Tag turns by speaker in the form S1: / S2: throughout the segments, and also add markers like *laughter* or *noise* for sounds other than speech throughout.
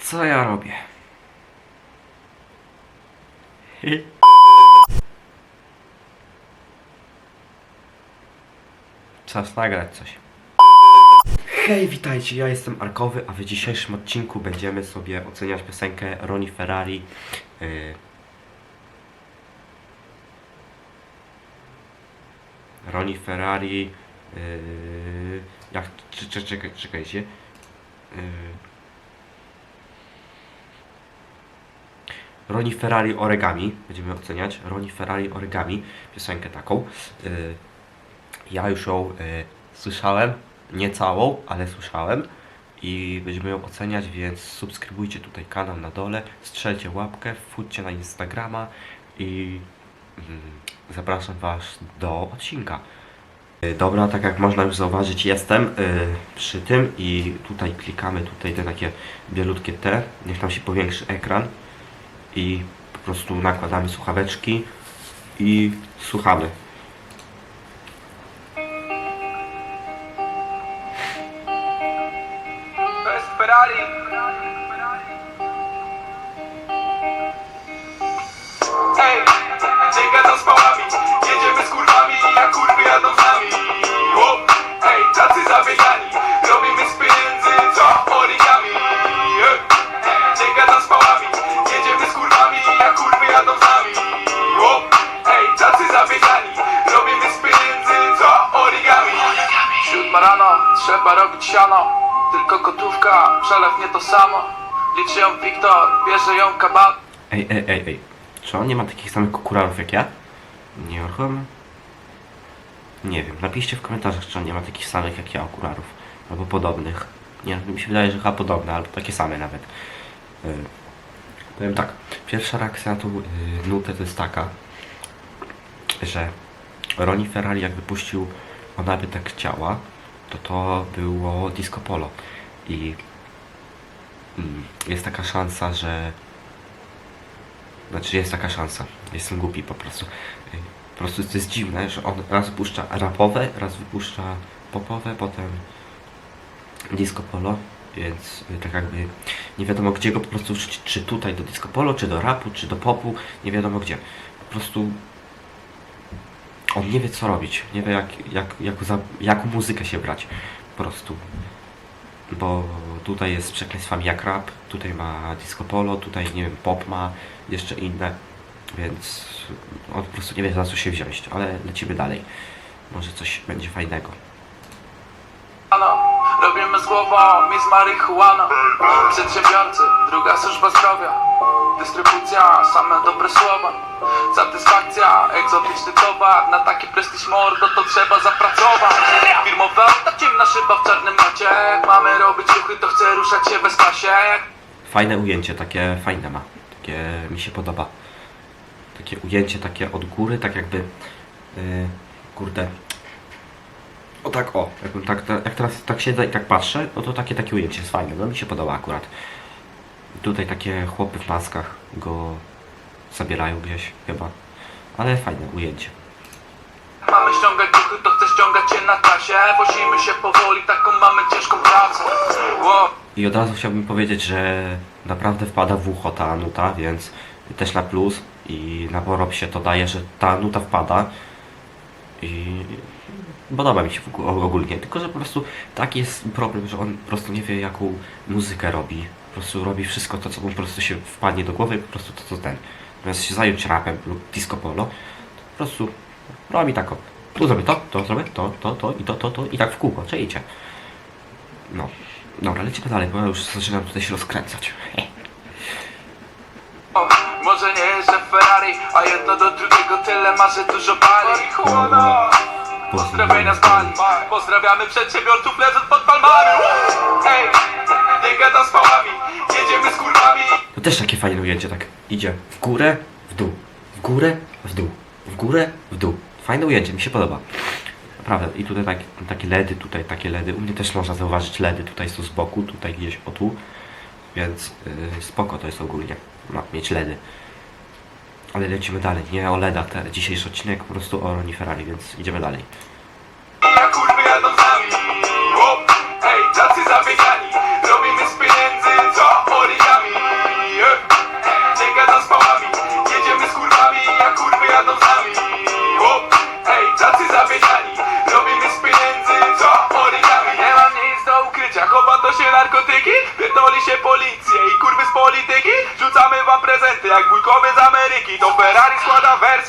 S1: Co ja robię? *laughs* Czas nagrać coś. Hej, witajcie, ja jestem Arkowy, a w dzisiejszym odcinku będziemy sobie oceniać piosenkę Roni Ferrari. y, Roni Ferrari. y, jak. Czekaj, czekajcie. Y, Roni Ferrari Origami, będziemy oceniać. Roni Ferrari Origami, piosenkę taką. Y, ja już ją y, słyszałem, nie całą, ale słyszałem. I będziemy ją oceniać, więc subskrybujcie tutaj kanał na dole, strzelcie łapkę, wchodźcie na Instagrama i mm, zapraszam Was do odcinka. Y, Dobra, tak jak można już zauważyć, jestem y, przy tym i tutaj klikamy tutaj te takie bielutkie T, niech nam się powiększy ekran i po prostu nakładamy słuchaweczki i słuchamy.
S2: Przelew nie to samo Liczy ją Wiktor, bierze ją kabal
S1: Ej, ej, ej, ej. Czy on nie ma takich samych kukuralów jak ja? Nie ruchom? Nie wiem. Napiszcie w komentarzach, czy on nie ma takich samych jak ja okularów. Albo podobnych. Nie, mi się wydaje, że chyba podobne, albo takie same nawet. Yy. Powiem tak. Pierwsza reakcja na tą yy, nutę to jest taka, że Roni Ferrari jak wypuścił Ona by tak chciała, to to było Disco Polo. I jest taka szansa, że znaczy jest taka szansa. Jestem głupi po prostu. Po prostu to jest dziwne, że on raz wypuszcza rapowe, raz wypuszcza popowe, potem disco polo, więc y, tak jakby nie wiadomo gdzie go po prostu wrzucić, czy tutaj do disco polo, czy do rapu, czy do popu, nie wiadomo gdzie. Po prostu on nie wie co robić, nie wie jak, jak, jak za, jaką muzykę się brać. Po prostu. Bo tutaj jest z przekleństwami jak rap, tutaj ma disco polo, tutaj nie wiem, pop ma, jeszcze inne, więc on po prostu nie wie za co się wziąć, ale lecimy dalej. Może coś będzie fajnego.
S2: Robimy z głową, mi z marihuaną Przedsiębiorcy, druga służba zdrowia Dystrybucja, same dobre słowa Satysfakcja, egzotyczny towar Na taki prestiż mordo to trzeba zapracować Firmowe auta, ciemna szyba w czarnym macie mamy robić ruchy to chcę ruszać się bez pasie
S1: Fajne ujęcie, takie fajne ma. Takie mi się podoba. Takie ujęcie, takie od góry, tak jakby. Yy, kurde. O tak, o. Jakbym tak, jak teraz tak siedzę i tak patrzę, no to takie takie ujęcie jest fajne. No mi się podoba akurat. Tutaj takie chłopy w maskach go zabierają gdzieś chyba. Ale fajne ujęcie.
S2: Mamy ściągać ruchy to chcę ściągać się na trasie Wozimy się powoli, taką mamy ciężką pracę wow.
S1: I od razu chciałbym powiedzieć, że naprawdę wpada w ucho ta nuta, więc też na plus i na porob się to daje, że ta nuta wpada i podoba mi się ogólnie, tylko że po prostu taki jest problem, że on po prostu nie wie jaką muzykę robi, prostu robi wszystko to, co mu po prostu się wpadnie do głowy, po prostu to, co ten. Zamiast się zająć rapem lub disco polo, to po prostu robi tak o, tu zrobię to, to zrobię to, to, to i to, to, to i tak w kółko, czajcie. No. Dobra, lecimy dalej, bo ja już zaczynam tutaj się rozkręcać.
S2: O, Może nie jeżdżę Ferrari, a jedno do drugiego tyle ma, że dużo pali Marihuana Pozdrowienia z Bali Pozdrawiamy przedsiębiorców leżąc pod palmami Ej, nie gada z pałami Jedziemy z kurwami
S1: To też takie fajne ujęcie, tak idzie w górę, w dół, w górę, w dół, w górę, w dół. Fajne ujęcie, mi się podoba. Naprawdę, i tutaj tak, takie LEDy, tutaj takie LEDy. U mnie też można zauważyć LEDy, tutaj są z boku, tutaj gdzieś o tu. Więc yy, spoko to jest ogólnie, ma, mieć LEDy. Ale lecimy dalej, nie o LEDach, te, dzisiejszy odcinek po prostu o Ronnie Ferrari, więc idziemy dalej.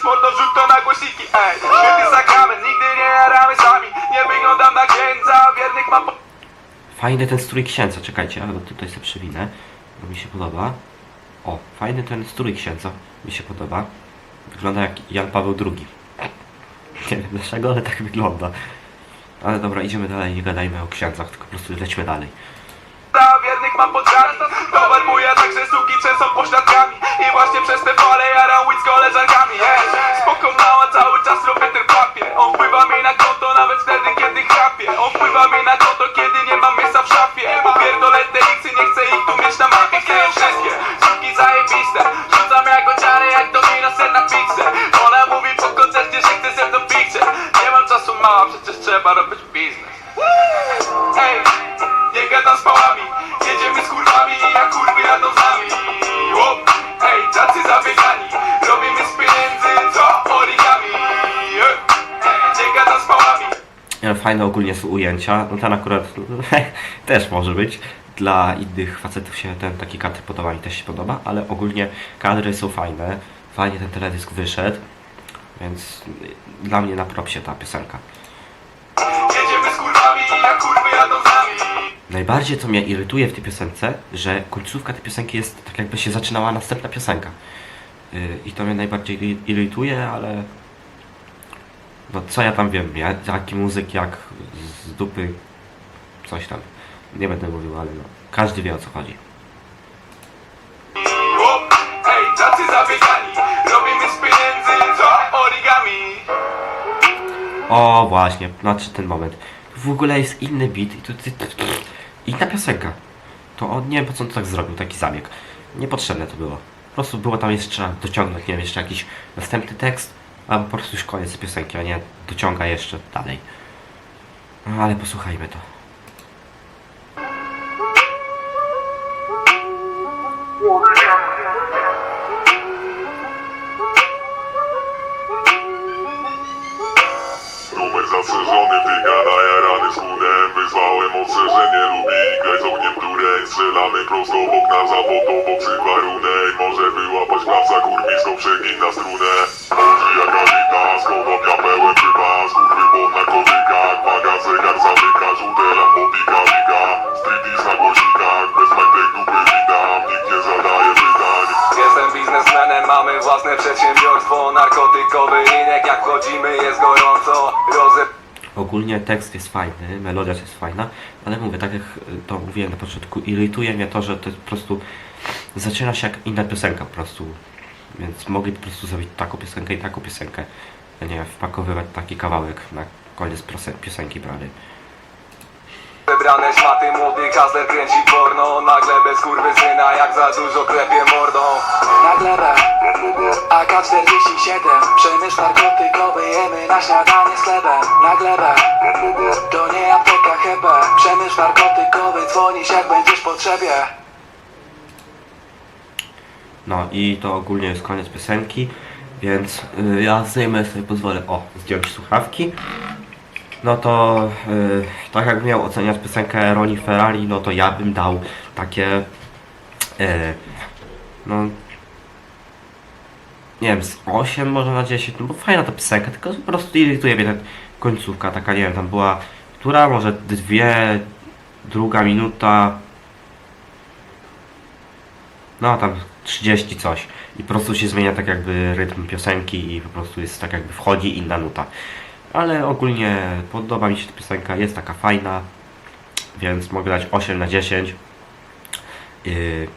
S2: Mordo to na głośniki Ej, Nigdy nie jaramy sami Nie wyglądam na księdza Wiernych mam.
S1: Fajny ten strój księdza, czekajcie, go tutaj sobie przewinę, bo mi się podoba. O, fajny ten strój księdza, mi się podoba. Wygląda jak Jan Paweł II. *laughs* Nie wiem dlaczego, ale tak wygląda. Ale dobra, idziemy dalej, nie gadajmy o księdzach, tylko po prostu lećmy dalej.
S2: Mam podżami Towar mój, a także suki trzęsą pośladkami. I właśnie przez te fale jaram łyd z koleżankami mała, cały czas robię ten papier On wpływa mi na konto nawet wtedy, kiedy chrapię On wpływa mi na konto, kiedy nie mam miejsca w szafie
S1: Fajne ogólnie są ujęcia, no ten akurat *laughs* też może być. Dla innych facetów się ten taki kadr podoba, mi też się podoba, ale ogólnie kadry są fajne. Fajnie ten teledysk wyszedł, więc y, dla mnie na propsie ta piosenka. Najbardziej co mnie irytuje w tej piosence, że końcówka tej piosenki jest tak jakby się zaczynała następna piosenka. Yy, I to mnie najbardziej iry- irytuje, ale no co ja tam wiem, ja taki muzyk jak z dupy coś tam. Nie będę mówił, ale no każdy wie o co chodzi. O właśnie, znaczy ten moment. W ogóle jest inny beat i tu, tu, tu, tu, inna piosenka. To on nie wiem po co on tak zrobił, taki zabieg. Niepotrzebne to było. Po prostu było tam jeszcze trzeba dociągnąć, nie wiem, jeszcze jakiś następny tekst, albo po prostu już koniec piosenki, a nie dociąga jeszcze dalej. No ale posłuchajmy to.
S3: Numer zastrzeżony, tyga na jarany z chudem Wyzwałem ostrzeżenie, lubi grać z ogniem dureń Strzelamy prosto w okna za fotoboksy warunek Może wyłapać klasa, kurwisko przegina strunę jak pełen narkotykach, waga zegar zamyka Żółte lampo pika streetis na głośnikach Bez majtek dupy witam, nikt nie zadaje pytań
S2: Jestem biznesmenem, mamy własne przedsiębiorstwo Narkotykowy rynek, jak wchodzimy jest gorąco Rozep...
S1: Ogólnie tekst jest fajny, melodia jest fajna, ale mówię, tak jak to mówiłem na początku, irytuje mnie to, że to jest po prostu zaczyna się jak inna piosenka po prostu. Więc mogli po prostu zrobić taką piosenkę i taką piosenkę, a nie wpakowywać taki kawałek na koniec piosenki prawie.
S2: Wybrane szmaty, młody Kazler kręci porno Nagle bez kurwysyna, jak za dużo klepie mordą Na glebę AK-47 Przemysł narkotykowy Jemy na śniadanie z chlebem. Na glebę To nie apteka hebe Przemysł narkotykowy Dzwonisz jak będziesz w potrzebie
S1: No i to ogólnie jest koniec piosenki, więc y, ja zdejmę sobie, pozwolę, o, zdjąć słuchawki. No to y, tak jak miał oceniać piosenkę Roni Ferrari, no to ja bym dał takie, y, no, nie wiem, z 8 może na 10, no bo fajna ta piosenka, tylko po prostu irytuje mnie ta końcówka, taka nie wiem, tam była, która może dwie, druga minuta, no tam 30 coś i po prostu się zmienia tak jakby rytm piosenki i po prostu jest tak jakby wchodzi inna nuta. Ale ogólnie podoba mi się ta piosenka, jest taka fajna, więc mogę dać 8 na 10. Yy,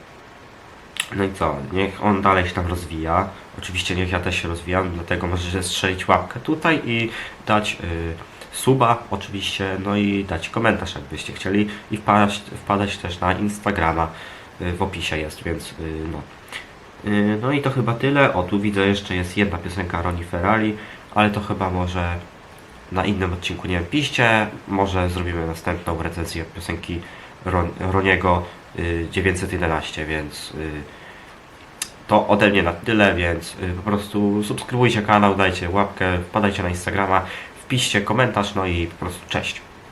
S1: no i co, niech on dalej się tam rozwija. Oczywiście niech ja też się rozwijam, dlatego możecie strzelić łapkę tutaj i dać yy, suba oczywiście, no i dać komentarz jakbyście chcieli i wpadać, wpadać też na Instagrama, w opisie jest, więc yy, no. Yy, No i to chyba tyle. O, tu widzę jeszcze jest jedna piosenka Roni Ferrari, ale to chyba może na innym odcinku, nie wiem, piście, może zrobimy następną recenzję piosenki Ron, Roniego yy, 911, więc to ode mnie na tyle, więc po prostu subskrybujcie kanał, dajcie łapkę, wpadajcie na Instagrama, wpiszcie komentarz, no i po prostu cześć.